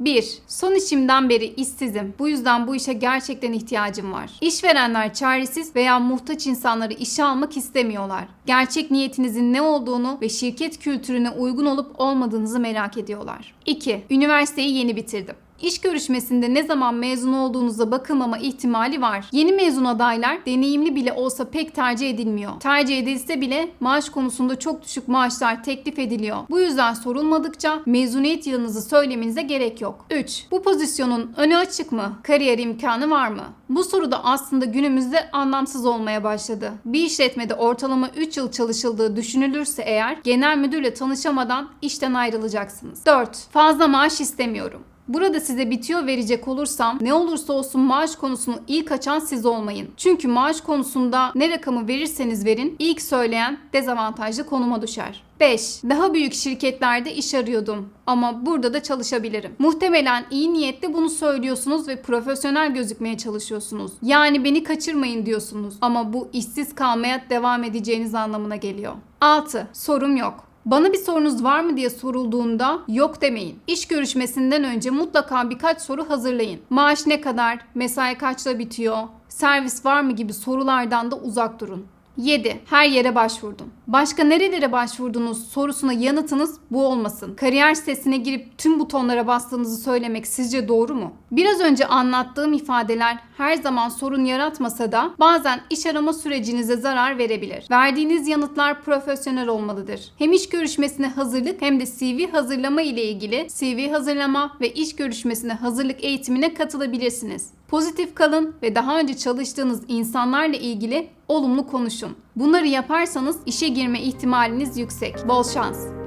1. Son işimden beri işsizim. Bu yüzden bu işe gerçekten ihtiyacım var. İşverenler çaresiz veya muhtaç insanları işe almak istemiyorlar. Gerçek niyetinizin ne olduğunu ve şirket kültürüne uygun olup olmadığınızı merak ediyorlar. 2. Üniversiteyi yeni bitirdim. İş görüşmesinde ne zaman mezun olduğunuza bakılmama ihtimali var. Yeni mezun adaylar deneyimli bile olsa pek tercih edilmiyor. Tercih edilse bile maaş konusunda çok düşük maaşlar teklif ediliyor. Bu yüzden sorulmadıkça mezuniyet yılınızı söylemenize gerek yok. 3. Bu pozisyonun önü açık mı? Kariyer imkanı var mı? Bu soru da aslında günümüzde anlamsız olmaya başladı. Bir işletmede ortalama 3 yıl çalışıldığı düşünülürse eğer genel müdürle tanışamadan işten ayrılacaksınız. 4. Fazla maaş istemiyorum. Burada size bitiyor verecek olursam ne olursa olsun maaş konusunu ilk açan siz olmayın. Çünkü maaş konusunda ne rakamı verirseniz verin ilk söyleyen dezavantajlı konuma düşer. 5. Daha büyük şirketlerde iş arıyordum ama burada da çalışabilirim. Muhtemelen iyi niyetle bunu söylüyorsunuz ve profesyonel gözükmeye çalışıyorsunuz. Yani beni kaçırmayın diyorsunuz ama bu işsiz kalmaya devam edeceğiniz anlamına geliyor. 6. Sorum yok. Bana bir sorunuz var mı diye sorulduğunda yok demeyin. İş görüşmesinden önce mutlaka birkaç soru hazırlayın. Maaş ne kadar, mesai kaçta bitiyor, servis var mı gibi sorulardan da uzak durun. 7. Her yere başvurdum. Başka nerelere başvurdunuz sorusuna yanıtınız bu olmasın. Kariyer sitesine girip tüm butonlara bastığınızı söylemek sizce doğru mu? Biraz önce anlattığım ifadeler her zaman sorun yaratmasa da bazen iş arama sürecinize zarar verebilir. Verdiğiniz yanıtlar profesyonel olmalıdır. Hem iş görüşmesine hazırlık hem de CV hazırlama ile ilgili CV hazırlama ve iş görüşmesine hazırlık eğitimine katılabilirsiniz. Pozitif kalın ve daha önce çalıştığınız insanlarla ilgili olumlu konuşun. Bunları yaparsanız işe girme ihtimaliniz yüksek. Bol şans.